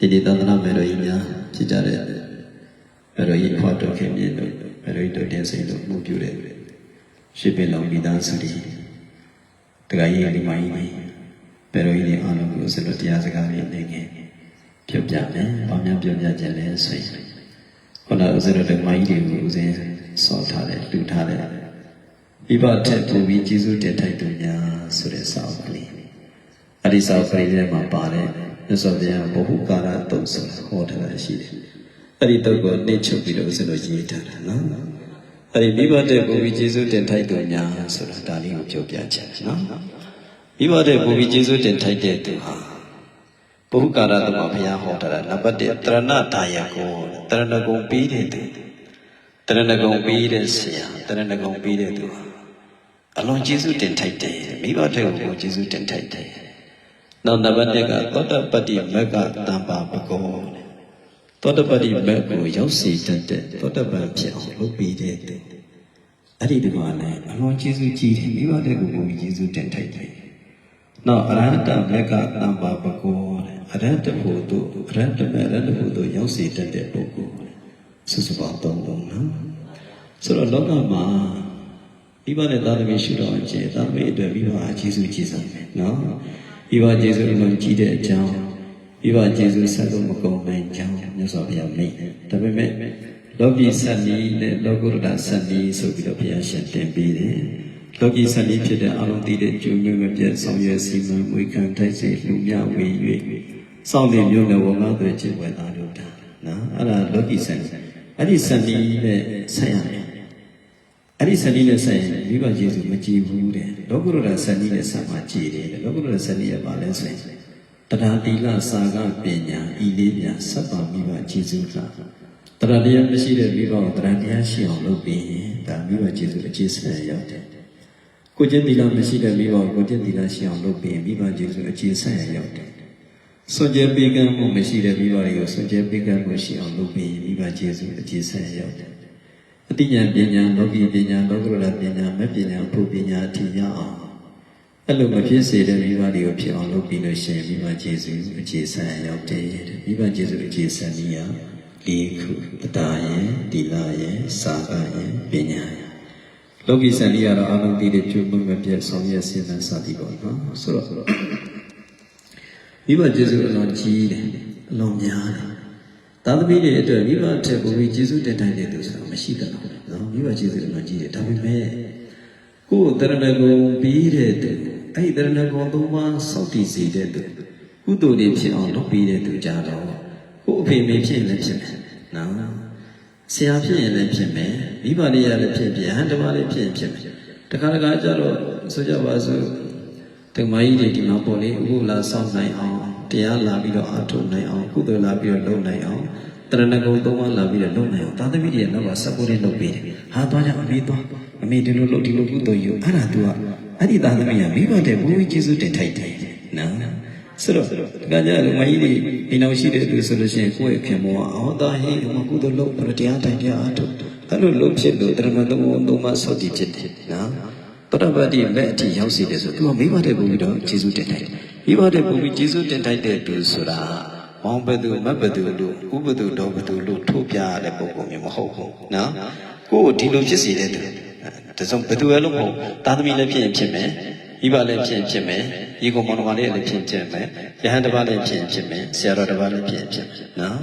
ဒီဒီသန္တနာမေတော်ကြီးများဖြစ်ကြတဲ့မေတော်ကြီးဖွားတော်ခင်မြင့်တို့မေတော်ကြီးတို့တင်စိန်တို့မှုပြုတဲ့ရှစ်ပင်လုံးမိသားစုတွေတခါကြီးဒီမကြီးတွေမေတော်ကြီးတွေအားလုံးကိုစလို့တရားစကားတွေနေငယ်ပြောပြမယ်။ဘာများပြောပြခြင်းလဲဆိုရင်ခုနဥစ္စာတော်ဓမ္မကြီးတွေကိုဥစဉ်စောထားတယ်လူထားတယ်။ဤဘထက်ပူပြီးကျေးဇူးတင်ထိုက်သူများဆိုတဲ့စာအုပ်ကလေး။အဒီစာအုပ်ကလေးထဲမှာပါတယ် မြတ်စွာဘုရားဘုဟုကာရတုတ်ဆိုတာဟောထားတာရှိတယ်။အဲ့ဒီတုတ်ကိုနှိမ့်ချုပ်ပြီးတော့ဥစ္စာတော်ရေးထားတာနော်။အဲ့ဒီမိဘတဲ့ပူပြီးကျေးဇူးတင်ထိုက်သူများဆိုတာဒါလေးကိုပြောပြချင်တယ်နော်။မိဘတဲ့ပူပြီးကျေးဇူးတင်ထိုက်တဲ့သူဟာဘုဟုကာရတုတ်မှာဘုရားဟောထားတာနံပါတ်1တရဏဒါယကိုတရဏဂုံပြီးတဲ့သူတရဏဂုံပြီးတဲ့ဆရာတရဏဂုံပြီးတဲ့သူဟာအလွန်ကျေးဇူးတင်ထိုက်တယ်မိဘတဲ့ကိုကျေးဇူးတင်ထိုက်တယ် နောက်နံပါတ်2ကသောတပတ္တိမက္ကတံပါပကောသောတပတ္တိမက္ကိုရောက်စီတတ်တဲ့သောတပန်ဖြစ်အောင်လုပ်ပြီးတဲ့သူအဲ့ဒီဒီမှာလည်းအလွန်ကျေးဇူးကြီးတယ်မိဘတဲ့ကိုကိုကျေးဇူးတင်ထိုက်တယ်နောက်အရဟတမက္ကတံပါပကောတဲ့အရဟတဖို့တို့အရဟတမေအရဟတဖို့တို့ရောက်စီတတ်တဲ့ပုဂ္ဂိုလ်စုစုပေါင်းသုံးလုံးနော်ဆိုတော့လောကမှာမိဘနဲ့သားသမီးရှုတော်အကျင့်သားသမီးအတွက်မိဘအကျေးဇူးကြီးဆုံးပဲနော် မိဘကျေးဇူးအလုံးကြီးတဲ့အကြောင်းမိဘကျေးဇူးဆက်လို့မကုန်နိုင်ကြောင်းမြတ်စွာဘုရားမိန့်တယ်ဒါပေမဲ့လောကီစက်နီးနဲ့လောကုတ္တရာစက်နီးဆိုပြီးတော့ဘုရားရှင်တင်ပေးတယ်လောကီစက်နီးဖြစ်တဲ့အလုံးတည်တဲ့ကျိုးမျိုးမပြတ်ဆောင်ရွက်စီမံမွေခံတိုက်စေလူမြဝေ၍စောင့်တဲ့မျိုးနဲ့ဝငါတွေချစ်ဝဲသားတို့တာနော်အဲ့ဒါလောကီစက်နီးအဲ့ဒီစက်နီးနဲ့ဆက်ရတယ် အဲ့ဒီစက်နီးနဲ့ဆက်ရင်မိဘယေရှုမကြည်ဘူးတဲ့လောကုတ္တရာစက်နီးနဲ့ဆက်မှကြည်တယ်လောကုတ္တရာစက်နီးရဲ့ပါလဲဆိုရင်တရားတိလစာကပညာဤလေးမြစပ်ပါမိဘကျေစုလားတရားတရားမရှိတဲ့မိဘကိုတရားတရားရှိအောင်လုပ်ပြီးရင်ဒါမိဘကျေစုအခြေဆက်ရောက်တယ်ကိုကျင့်သီလမရှိတဲ့မိဘကိုကိုကျင့်သီလရှိအောင်လုပ်ပြီးရင်မိဘကျေစုအခြေဆက်ရောက်တယ်စွန့်ကြဲပေးကမ်းမှုမရှိတဲ့မိဘတွေကိုစွန့်ကြဲပေးကမ်းမှုရှိအောင်လုပ်ပြီးရင်မိဘကျေစုအခြေဆက်ရောက်တယ် အတိညာပညာလောကီပညာလောကုတ္တရာပညာမပညာဘုပညာအထီးရအောင်အဲ့လိုမဖြစ်စေတဲ့မိဘတွေကိုဖြစ်အောင်လုပ်ပြီးလို့ရှိရင်မိဘကျေစုအခြေဆက်ရောက်တယ်တဲ့မိဘကျေစုအခြေဆက်နည်းရလေးခုတတာယံဒီလာယံစာကယံပညာယံလောကီစံလေးကတော့အလုံးတည်တဲ့ကျွတ်မှုမပြတ်ဆောင်ရွက်စဉ်းစားစသည်ပေါ့နော်ဆိုတော့မိဘကျေစုအလွန်ကြီးတယ်အလွန်များတယ် သာသမီတွေအတွက်မိဘထက်ပိုပြီးကျေစုတင်တိုင်းတဲ့သူဆိုတာမရှိတော့ဘူးနော်မိဘကျေစုအလွန်ကြီးတယ်ဒါပေမဲ့ကိုယ်တရဏဂုံပြီးတဲ့သူအဲ့ဒီတရဏဂုံသုံးပါးစောင့်တည်စေတဲ့သူကုသိုလ်တွေဖြစ်အောင်လုပ်ပြီးတဲ့သူကြတော့ကိုယ်အဖေမေဖြစ်ရင်လည်းဖြစ်မယ်နော်ဆရာဖြစ်ရင်လည်းဖြစ်မယ်မိဘတွေရလည်းဖြစ်ဖြစ်ဟန်တမလည်းဖြစ်ရင်ဖြစ်မယ်တခါတခါကျတော့ဆိုကြပါစို့တမကြီးတွေဒီမှာပေါ့လေအခုလာစောင့်နိုင်အောင် တရားလာပြီးတော့အားထုတ်နိုင်အောင်ကုသိုလ်လာပြီးတော့လုပ်နိုင်အောင်တရဏဂုံသုံးပါးလာပြီးတော့လုပ်နိုင်အောင်သာသမီတွေနောက်ကစပိုးလေးလုပ်ပေးတယ်ဟာသွားကြအမေသွားအမေဒီလိုလုပ်ဒီလိုကုသိုလ်ယူအဲ့ဒါ तू ကအဲ့ဒီသာသမီကမိဘတဲ့ဘုန်းကြီးကျေးဇူးတင်ထိုက်တယ်နော်ဆိုတော့ကကြလူမကြီးတွေဒီနောက်ရှိတဲ့သူဆိုလို့ရှိရင်ကိုယ့်ရဲ့ခင်မောအော်သားဟင်းမကုသိုလ်လုပ်ပြီးတရားတိုင်တရားအားထုတ်အဲ့လိုလုပ်ဖြစ်လို့တရဏဂုံသုံးပါးဆောက်တည်ဖြစ်တယ်နော်ပရပတ်တိလက်အထိရောက်စီတယ်ဆိုသူကမိဘတဲ့ဘုန်းကြီးတော့ကျေးဇူးတင်ထိုက်တယ် မိဘတဲ့ဘုန်းကြီးကျေးဇူးတင်ထိုက်တဲ့သူဆိုတာမောင်ဘသူမဘသူလို့ဥပသူတော်ဘသူလို့ထုတ်ပြရတဲ့ပုံပုံမျိုးမဟုတ်ဘူးနော်ကိုယ်ကိုဒီလိုဖြစ်စီတဲ့သူဒါဆိုဘသူပဲလို့မဟုတ်သားသမီးလည်းဖြစ်ရင်ဖြစ်မယ်မိဘလည်းဖြစ်ရင်ဖြစ်မယ်ဒီကောင်မောင်တော်လေးလည်းဖြစ်ရင်ဖြစ်မယ်ယဟန်တစ်ပါးလည်းဖြစ်ရင်ဖြစ်မယ်ဆရာတော်တစ်ပါးလည်းဖြစ်ရင်ဖြစ်မယ်နော်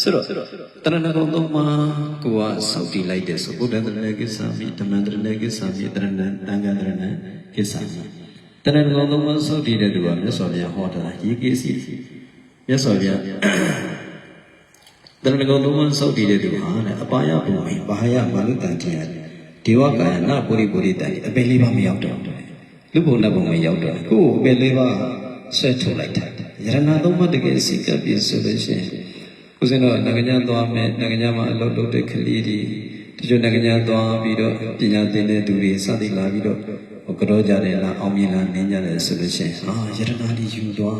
ဆိုတော့တရဏဂုံသုံးပါးကိုကစောက်တည်လိုက်တဲ့ဆိုဘုဒ္ဓတရဏကိစ္ဆာမိဓမ္မတရဏကိစ္ဆာမိတရဏတန်ခါတရဏကိစ္ဆာမိ တရဏဂုံသုံးပါးစောက်တည်တဲ့သူကမြတ်စွာဘုရားဟောတာရေကိစီမြတ်စွာဘုရားတရဏဂုံသုံးပါးစောက်တည်တဲ့သူဟာတဲ့အပါယဘုံမိဘာယဘာလုတန်တိယဒေဝကာယနာပုရိပုရိတန်အပင်လေးပါမရောက်တော့လူဘုံနဲ့ဘုံမရောက်တော့ကိုယ်အပင်လေးပါဆွဲထုတ်လိုက်တာယရဏသုံးပါးတကယ်စိတ်ကပ်ပြီးဆိုလို့ရှိရင်ဦးဇင်းတော်ငကညာသွားမယ်ငကညာမှာအလုပ်လုပ်တဲ့ကလေးတွေဒီလိုငကညာသွားပြီးတော့ပညာသင်တဲ့သူတွေစသည်လာပြီးတော့ ဟိုကြောကြတယ်လားအောင်မြင်လားနင်းကြတယ်ဆိုလို့ရှိရင်အာယရဏဒီယူသွား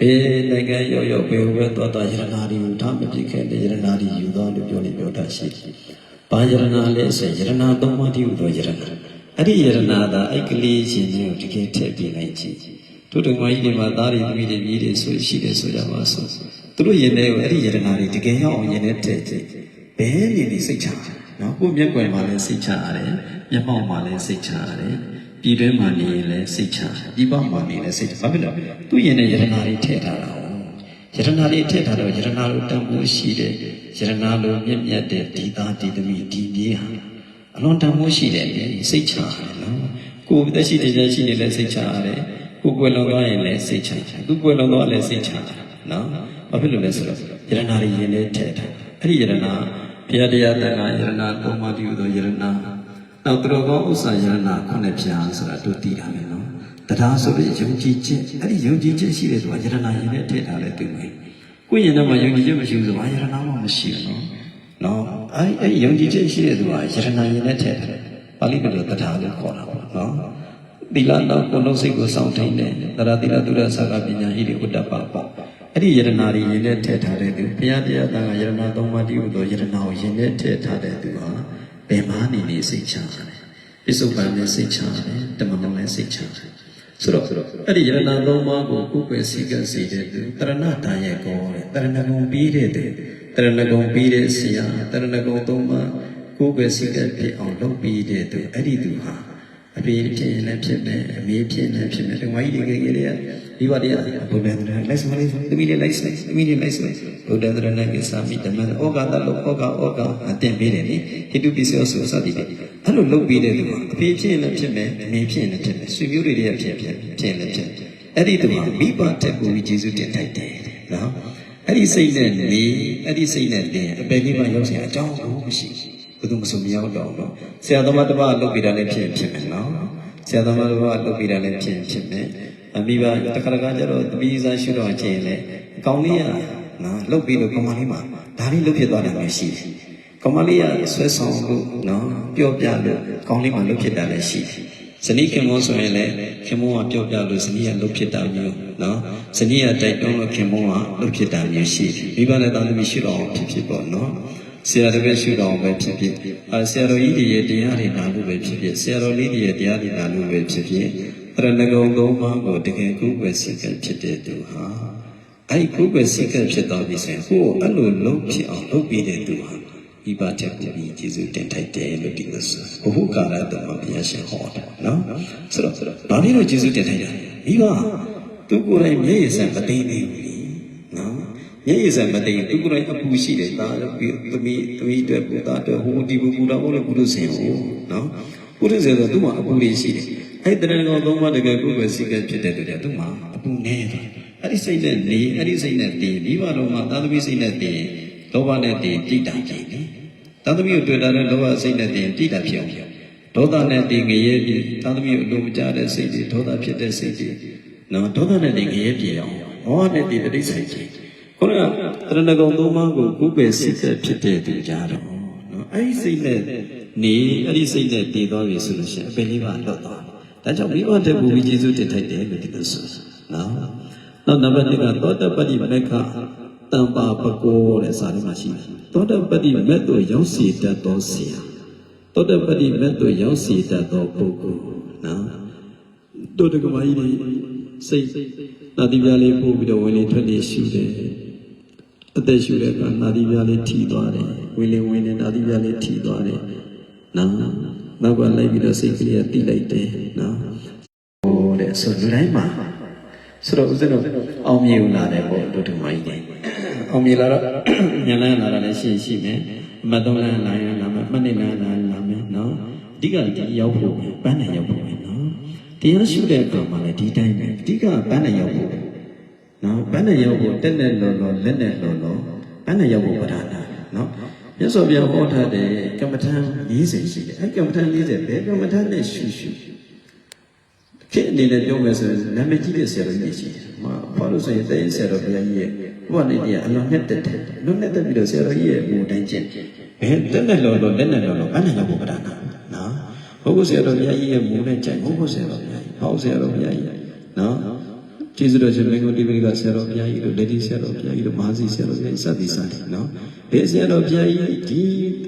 ဘေးနိုင်ငံရောက်ရောက်ဘယ်ဘက်သွားသွားယရဏဒီယူထားမဖြစ်ခဲ့တဲ့ယရဏဒီယူသွားလို့ပြောနေပြောတာရှိတယ်။ဘာယရဏလဲဆိုယရဏသုံးပါးတည်းဟူသောယရဏအဲ့ဒီယရဏသာအဲ့ကလေးရှင်ကြီးကိုတကယ်ထည့်ပြနိုင်ကြည့်တို့တော်မကြီးတွေမှာသားတွေသမီးတွေမြေးတွေဆိုရှိတယ်ဆိုကြပါစို့သူတို့ရင်ထဲကိုအဲ့ဒီယရနာတွေတကယ်ရောက်အောင်ရင်ထဲထည့်ကြည့်ဘယ်နေနေစိတ်ချနော်ကိုယ့်မျက်ကွယ်မှာလည်းစိတ်ချရတယ်မျက်မှောက်မှာလည်းစိတ်ချရတယ် ပြည်တွင်းမှာနေရင်လည်းစိတ်ချပြည်ပမှာနေလည်းစိတ်ချဘာဖြစ်လို့သူ့ရင်ထဲယရနာတွေထည့်ထားတာ哦ယရနာတွေထည့်ထားတော့ယရနာလိုတန်ဖိုးရှိတဲ့ယရနာလိုမြင့်မြတ်တဲ့ဒီသားဒီသမီးဒီမြေဟာအလွန်တန်ဖိုးရှိတဲ့စိတ်ချရတယ်နော်ကိုယ်သက်ရှိတဲ့ရှိနေလည်းစိတ်ချရတယ်ကိုယ်ကွယ်လွန်သွားရင်လည်းစိတ်ချတယ်သူကွယ်လွန်သွားလည်းစိတ်ချတယ်နော်ဘာဖြစ်လို့လဲဆိုတော့ယရနာတွေရင်ထဲထည့်ထားအဲ့ဒီယရနာဘုရားတရားတန်ခါယရနာပုံမှန်တည်းဟူသောယရနာ နောက်သူတော်ကောင်းဥစ္စာယရနာခုနှစ်ဖြာဆိုတာတို့သိတာပဲနော်တရားဆိုပြီးယုံကြည်ခြင်းအဲ့ဒီယုံကြည်ခြင်းရှိတဲ့သူကယရနာရင်ထဲထည့်ထားလဲသိမယ်ကိုယ့်ရင်ထဲမှာယုံကြည်ခြင်းမရှိဘူးဆိုဘာယရနာမှမရှိဘူးနော်နော်အဲ့အဲ့ယုံကြည်ခြင်းရှိတဲ့သူကယရနာရင်ထဲထည့်ထားတယ်ပါဠိလိုတရားလို့ခေါ်တာပေါ့နော်သီလတော့ကိုယ်လုံးစိတ်ကိုစောင့်ထိန်တယ်တရားသီလသုရဆာကပညာဤတွေဥဒ္ဒပပေါ့အဲ့ဒီယရနာတွေရင်ထဲထည့်ထားတဲ့သူဘုရားတရားတန်ခါယရနာသုံးပါးတည်းဟူသောယရနာကိုရင်ထဲထည့်ထားတဲ့သူဟာ ဘယ်မှာနေနေစိတ်ချတယ်ပစ္စုပန်နဲ့စိတ်ချတယ်တမန်တော်နဲ့စိတ်ချတယ်ဆိုတော့အဲ့ဒီယရနာသုံးပါးကိုကုကွယ်စည်းကပ်စေတဲ့သူတရဏတာရဲ့ကောတဲ့တရဏဂုံပြီးတဲ့သူတရဏဂုံပြီးတဲ့ဆရာတရဏဂုံသုံးပါးကိုကွယ်စည်းကပ်ဖြစ်အောင်လုပ်ပြီးတဲ့သူအဲ့ဒီသူဟာ အဖေဖြစ်ရင်လည်းဖြစ်မယ်အမေဖြစ်ရင်လည်းဖြစ်မယ်ဒီမကြီးတွေငယ်ငယ်တွေကဒီပါတရားဘုဒ္ဓံတရလိုက်စမလေးသမီးလေးလိုက်စလိုက်သမီးလေးလိုက်စလိုက်ဘုဒ္ဓံတရနဲ့ကိစ္စမိဓမ္မဩကာသလို့ဩကာဩကာအတင်ပေးတယ်လေဟိတုပစ္စယောဆိုစသည်ဖြင့်အဲ့လိုလုပ်ပေးတဲ့သူကအဖေဖြစ်ရင်လည်းဖြစ်မယ်အမေဖြစ်ရင်လည်းဖြစ်မယ်ဆွေမျိုးတွေလည်းဖြစ်ဖြစ်ဖြစ်လည်းဖြစ်အဲ့ဒီသူကမိဘတက်ကိုယေရှုတင်ထိုက်တယ်နော်အဲ့ဒီစိတ်နဲ့နေအဲ့ဒီစိတ်နဲ့နေအပေကိမရောက်စရာအကြောင်းကိုမရှိဘူး ဘယ်သူမှမမရောက်တော့တော့ဆရာသမားတစ်ပါးလုပ်ပြီးတာလည်းဖြစ်ဖြစ်မယ်နော်ဆရာသမားတစ်ပါးလုပ်ပြီးတာလည်းဖြစ်ဖြစ်မယ်အမိဘတခါတခါကျတော့တပီးစားရှုတော့ခြင်းလေအကောင်လေးကနော်လုပ်ပြီးလို့ကောင်မလေးမှာဒါလေးလုပ်ဖြစ်သွားတယ်မျိုးရှိတယ်ကောင်မလေးကဆွဲဆောင်လို့နော်ပြောပြလို့ကောင်လေးမှလုပ်ဖြစ်တာလည်းရှိတယ်ဇနီးခင်မောဆိုရင်လည်းခင်မောကပြောပြလို့ဇနီးကလုပ်ဖြစ်တာမျိုးနော်ဇနီးကတိုက်တွန်းလို့ခင်မောကလုပ်ဖြစ်တာမျိုးရှိတယ်မိဘနဲ့တာသမီးရှိတော့ဖြစ်ဖြစ်ပေါ့နော် ဆရာတော်ပဲရှုတော်ပဲဖြစ်ဖြစ်အဲဆရာတော်ကြီးတွေရဲ့တရားတွေနာလို့ပဲဖြစ်ဖြစ်ဆရာတော်လေးတွေရဲ့တရားတွေနာလို့ပဲဖြစ်ဖြစ်တရဏဂုံသုံးပါးကိုတကယ်ကိုယ်ပဲစိတ်ကဖြစ်တဲ့သူဟာအဲ့ဒီကိုယ်ပဲစိတ်ကဖြစ်တော်ပြီဆိုရင်ဟိုအဲ့လိုလုံးဖြစ်အောင်လုပ်ပြီးတဲ့သူဟာဒီပါချက်ကိုပြီးကျေးဇူးတင်ထိုက်တယ်လို့ဒီလိုဆိုဘုဟုကာလတော်မှာဘုရားရှင်ဟောတာနော်ဆိုတော့ဘာဖြစ်လို့ကျေးဇူးတင်ထိုက်တာမိဘသူကိုယ်တိုင်မျက်ရည်စံမသိနေဘူးနော် မျက်ရည်စံမသိရင်သူကိုယ်တိုင်အပူရှိတယ်ဒါလည်းပြီးသမီးသမီးအတွက်ပူသားအတွက်ဟိုဒီပူပူတာဟုတ်လေပုရုษင်ဟိုနော်ပုရုษင်ဆိုသူ့မှာအပူလေးရှိတယ်အဲ့တရဏဂောသုံးပါးတကယ်ကိုယ်ပဲစိတ်ကဖြစ်တဲ့အတွက်သူ့မှာအပူနေတယ်အဲ့ဒီစိတ်နဲ့နေအဲ့ဒီစိတ်နဲ့တည်ဒီဘာလုံးမှာသာသမီစိတ်နဲ့တည်လောဘနဲ့တည်တိတာကြည့်လေသာသမီကိုတွေ့တာနဲ့လောဘစိတ်နဲ့တည်တိတာဖြစ်အောင်ဒေါသနဲ့တည်ငရဲပြီးသာသမီကိုအလိုမကျတဲ့စိတ်တွေဒေါသဖြစ်တဲ့စိတ်တွေနော်ဒေါသနဲ့တည်ငရဲပြေအောင်ဟောနဲ့တည်တိတ်ဆိုင်ခြင်း ခုနကတရဏဂုံသုံးပါးကိုကုပယ်စိတ်သက်ဖြစ်တဲ့သူကြတော့နော်အဲ့ဒီစိတ်နဲ့နေအဲ့ဒီစိတ်နဲ့တည်သွားပြီဆိုလို့ရှိရင်အပင်လေးပါလွတ်သွားတယ်ဒါကြောင့်မိဘတဲ့ဘူဝီကျေးဇူးတင်ထိုက်တယ်လို့ဒီလိုဆိုနော်နောက်နံပါတ်1ကသောတပတ္တိမက္ခတံပါပကောတဲ့စာရင်းမှာရှိတယ်သောတပတ္တိမက်တို့ရောက်စီတတ်သောဆရာသောတပတ္တိမက်တို့ရောက်စီတတ်သောပုဂ္ဂိုလ်နော်တို့တကမာကြီးတွေစိတ်နာတိပြားလေးပို့ပြီးတော့ဝင်လေထွက်လေရှုတယ် အသက်ရှူတဲ့အခါနာသီပြားလေးထီသွားတယ်ဝင်လေဝင်လေနာသီပြားလေးထီသွားတယ်နော်နောက်ကလိုက်ပြီးတော့စိတ်ကလေးကတိလိုက်တယ်နော်ဟိုတဲ့ဆိုလူတိုင်းမှာဆိုတော့ဦးဇင်းတို့အောင်မြင်လာတယ်ပေါ့တို့တို့မကြီးတယ်အောင်မြင်လာတော့ညလန်းလာတာလည်းရှိရှိမယ်မတ်သုံးလန်းလာရင်လာမယ်မှတ်နေလန်းလာရင်လာမယ်နော်အဓိကဒီရောက်ဖို့ပဲပန်းနိုင်ရောက်ဖို့ပဲနော်တရားရှုတဲ့အခါမှာလည်းဒီတိုင်းပဲအဓိကပန်းနိုင်ရောက်ဖို့ပဲ နော်ဘန်းနဲ့ရောက်ဖို့တက်နဲ့လော်လော်လက်နဲ့လော်လော်ဘန်းနဲ့ရောက်ဖို့ပဓာနာနော်မြတ်စွာဘုရားဟောထားတဲ့ကမ္မထံ40ရှိတယ်အဲကမ္မထံ40ဘယ်ကမ္မထံနဲ့ရှုရှုခေတ်အနေနဲ့ပြောမယ်ဆိုရင်နာမည်ကြီးတဲ့ဆရာတော်ကြီးရှိတယ်။မှာဘာလို့ဆိုရင်တဲ့ဆရာတော်ဘုရားကြီးရဲ့ဘုရားနဲ့တရားအလွန်နဲ့တက်တယ်။လွန်နဲ့တက်ပြီးတော့ဆရာတော်ကြီးရဲ့ဘုံတိုင်းကျင့်ဘယ်တက်နဲ့လော်လော်လက်နဲ့လော်လော်ဘန်းနဲ့ရောက်ဖို့ပဓာနာနော်ဘုရားဆရာတော်ဘုရားကြီးရဲ့ဘုံနဲ့ကျင့်ဘုရားဆရာတော်ဘုရားကြီးဟောဆရာတော်ဘုရားကြီးနော် ကျေးဇူးတော်ရှင်မင်းကိုတိပိကဆရာတော်ဘုရားကြီးတို့လက်ဒီဆရာတော်ဘုရားကြီးတို့မဟာစီဆရာတော်ဘုရားကြီးစသည်စသည်နော်ဒီဆရာတော်ဘုရားကြီးဒီ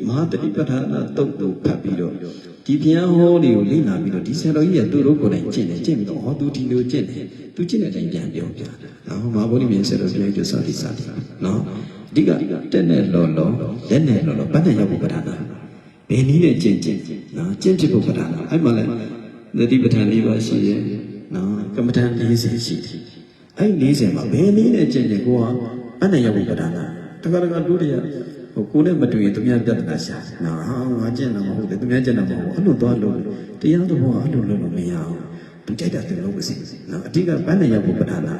မဟာတတိပဋ္ဌာနာတုတ်ကိုဖတ်ပြီးတော့ဒီဒီဘုရားဟောလေးကိုလေ့လာပြီးတော့ဒီဆရာတော်ကြီးကသူ့တို့ကိုယ်တိုင်ကျင့်တယ်ကျင့်ပြီးတော့ဟောသူဒီလိုကျင့်တယ်သူကျင့်တဲ့အတိုင်းပြန်ပြောပြတယ်နော်မာဘုန်းကြီးမြင်ဆရာတော်ဘုရားကြီးဆိုဒီစာတိနော်အဓိကတက်နဲ့လော်လော်လက်နဲ့လော်လော်ဘတ်နဲ့ရောက်ဖို့ပဒနာဘယ်နည်းနဲ့ကျင့်ကျင့်နော်ကျင့်ဖြစ်ဖို့ပဒနာအဲ့မှာလဲသတိပဋ္ဌာန်၄ပါးရှိရဲ့နော်က မ္မဋ္ဌာန်း40ရှိတယ်အဲ့40မှာဘယ်နည်းနဲ့ကျင့်ကျင့်ကိုကဘတ်နဲ့ရောက်ဖို့ပဒနာတခါတခါတို့တွေကဟိုကိုယ်နဲ့မတွေ့ရင်သူများပြဿနာရှာနော်ဟာငါကျင့်တာမဟုတ်တယ်သူများကျင့်တာမဟုတ်ဘူးအဲ့လိုသွားလို့တရားတော်ကအဲ့လိုလုပ်လို့မရအောင်သူကြိုက်တာသူလုပ်ပါစေနော်အဓိကဘတ်နဲ့ရောက်ဖို့ပဒနာ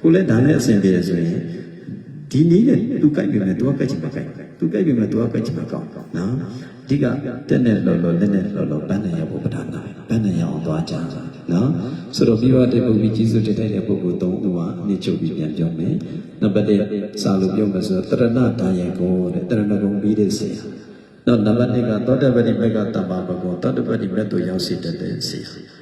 ကိုလည်းဒါနဲ့အဆင်ပြေရဆိုရင်ဒီနည်းနဲ့သူကြိုက်ပြီမဲ့သူကကြိုက်ချင်မှာကြိုက် သူကြိုက်ပြီမဲ့သူကကြိုက်ချင်မှာကောင်းနော်အဓိကတက်နဲ့လော်လော်လက်နဲ့လော်လော်ပန်းနဲ့ရောက်ဖို့ပဋ္ဌာန်းပန်းနဲ့ရောက်အောင်သွားကြနော်ဆိုတော့ပြီးတော့တဲ့ပုဂ္ဂိုလ်ကြီးစုတက်တဲ့ပုဂ္ဂိုလ်သုံးဦးကအနည်းချုပ်ပြီးပြန်ပြောမယ်နံပါတ်1စာလို့ပြောမယ်ဆိုတော့တရဏတာယကိုတဲ့တရဏဂုံပြီးတဲ့ဆရာနောက်နံပါတ်2ကသောတပတိမေကတမ္ပါဘကောသောတပတိမြတ်တို့ရောက်စေတတ်တဲ့ဆရာ